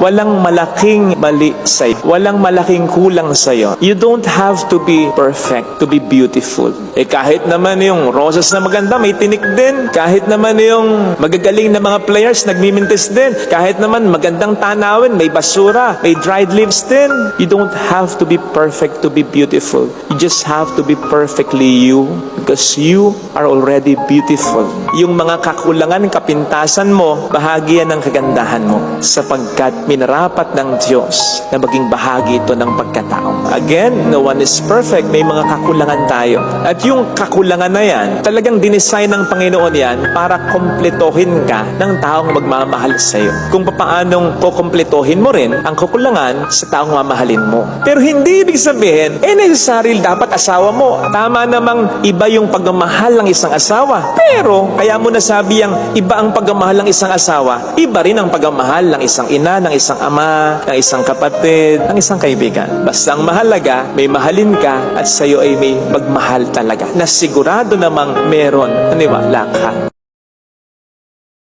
Walang malaking mali sa'yo. Walang malaking kulang sa'yo. You don't have to be perfect to be beautiful. Eh kahit naman yung roses na maganda, may tinik din. Kahit naman yung magagaling na mga players, nagmimintis din. Kahit naman magandang tanawin, may basura, may dried leaves din. You don't have to be perfect to be beautiful. You just have to be perfectly you because you are already beautiful. Yung mga kakulangan, kapintasan mo, bahagi yan ng kagandahan mo sapagkat minarapat ng Diyos na maging bahagi ito ng pagkatao. Again, no one is perfect. May mga kakulangan tayo. At yung kakulangan na yan, talagang dinesign ng Panginoon yan para kompletohin ka ng taong magmamahal sa iyo. Kung paanong kukompletohin mo rin ang kakulangan sa taong mamahalin mo. Pero hindi ibig sabihin, eh necessary dapat asawa mo. Tama namang iba yung pagmamahal ng isang asawa. Pero, kaya mo nasabi ang iba ang pagmamahal ng isang asawa, iba rin ang pagmamahal ng isang ina, ng isang ama, ng isang kapatid, ng isang kaibigan. Basta ang mahalaga, may mahalin ka at sa'yo ay may magmahal talaga. Na sigurado namang meron, naniwala ka.